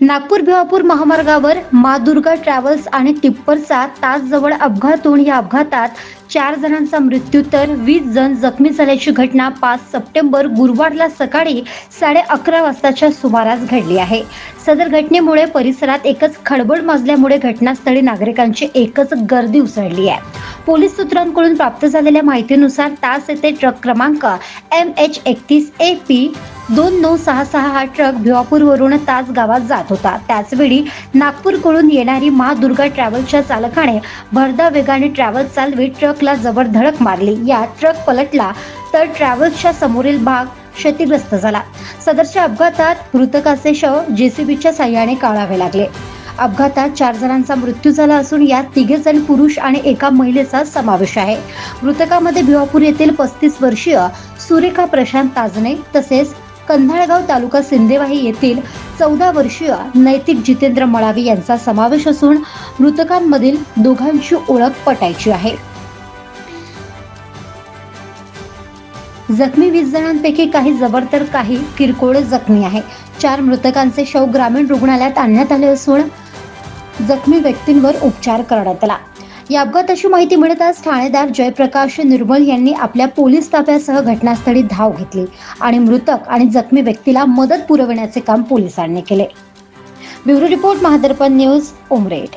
नागपूर भिवापूर महामार्गावर मा दुर्गा ट्रॅव्हल्स आणि टिप्परचा तासजवळ अपघात होऊन या अपघातात चार जणांचा मृत्यू तर वीस जण जखमी झाल्याची घटना पाच सप्टेंबर गुरुवारला सकाळी साडे अकरा वाजताच्या सुमारास घडली आहे. सदर घटनेमुळे परिसरात एकच खळबळ माजल्यामुळे घटनास्थळी नागरिकांची एकच गर्दी उसळली आहे. पोलीस सूत्रांकडून प्राप्त झालेल्या माहितीनुसार तास येथे ट्रक क्रमांक एम एच एकतीस ए पी दोन नऊ सहा सहा हा ट्रक भिवापूरवरून तास गावात जात होता. त्याचवेळी नागपूरकडून येणारी महादुर्गा दुर्गा चालकाने भरधा वेगाने ट्रॅव्हल चालवीत ट्रकला जबर धडक मारली. या ट्रक पलटला तर ट्रॅव्हल्सच्या समोरील भाग क्षतिग्रस्त झाला. सदरच्या अपघातात मृतकाचे शव जेसीबीच्या साह्याने काढावे लागले. अपघातात चार जणांचा मृत्यू झाला असून यात तिघे जण पुरुष आणि एका महिलेचा समावेश आहे. मृतकामध्ये भिवापूर येथील पस्तीस वर्षीय सुरेखा प्रशांत ताजने तसेच कंधाळगाव तालुका सिंदेवाही येथील चौदा वर्षीय नैतिक जितेंद्र मळावी यांचा समावेश असून मृतकांमधील दोघांची ओळख पटायची आहे. जखमी वीस जणांपैकी काही जबर तर काही किरकोळ जखमी आहे. चार मृतकांचे शव ग्रामीण रुग्णालयात आणण्यात आले असून जखमी व्यक्तींवर उपचार करण्यात आला. या अपघाताची माहिती मिळताच ठाणेदार जयप्रकाश निर्मल यांनी आपल्या पोलीस ताफ्यासह घटनास्थळी धाव घेतली आणि मृतक आणि जखमी व्यक्तीला मदत पुरविण्याचे काम पोलिसांनी केले. Bureau report Mahadarpan news Umred.